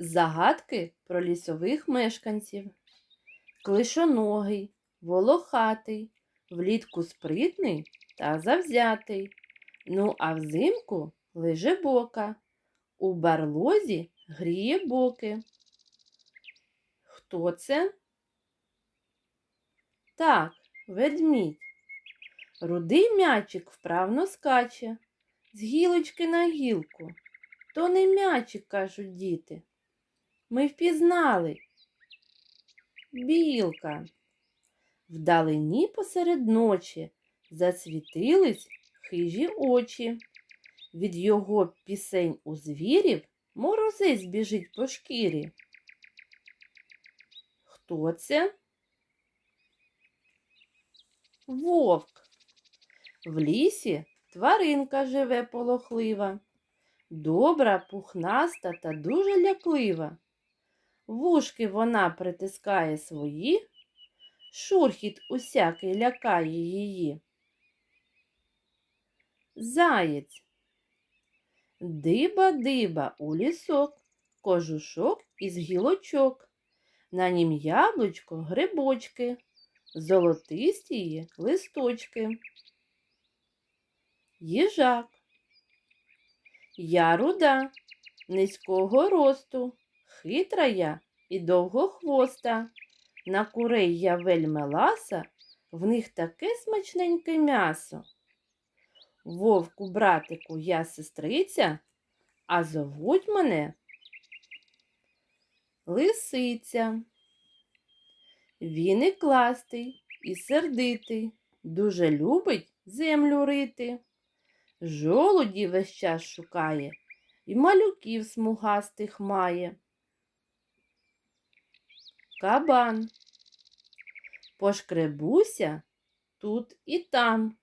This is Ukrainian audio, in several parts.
Загадки про лісових мешканців. Клишоногий, волохатий, влітку спритний та завзятий. Ну, а взимку лежебока, у барлозі гріє боки. Хто це? Так, ведмідь. Рудий м'ячик вправно скаче, з гілочки на гілку. То не м'ячик, кажуть діти. Ми впізнали. Білка. Вдалині посеред ночі засвітились хижі очі. Від його пісень у звірів морозець біжить по шкірі. Хто це? Вовк. В лісі тваринка живе полохлива, добра, пухнаста та дуже ляклива. Вушки вона притискає свої, шурхіт усякий лякає її. Заєць. Диба-диба у лісок, кожушок із гілочок. На нім яблучко, грибочки, золотисті листочки. Їжак. Я руда, низького росту, хитра я і довгохвоста. На курей я вельми ласа, в них таке смачненьке м'ясо. Вовку, братику, я сестриця, а зовуть мене Лисиця. Він і кластий, і сердитий, дуже любить землю рити. Жолуді весь час шукає і малюків смугастих має. Кабан. Пошкребуся тут і там,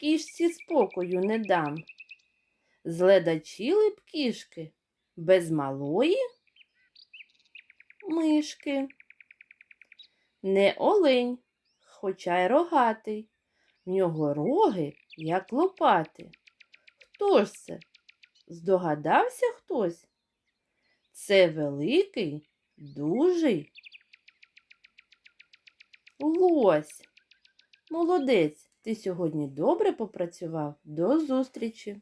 кішці спокою не дам. Зледачили б кішки без малої мишки. Не олень, хоча й рогатий, в нього роги, як лопати. Хто ж це? Здогадався хтось? Це великий, дужий лось. Молодець, ти сьогодні добре попрацював. До зустрічі!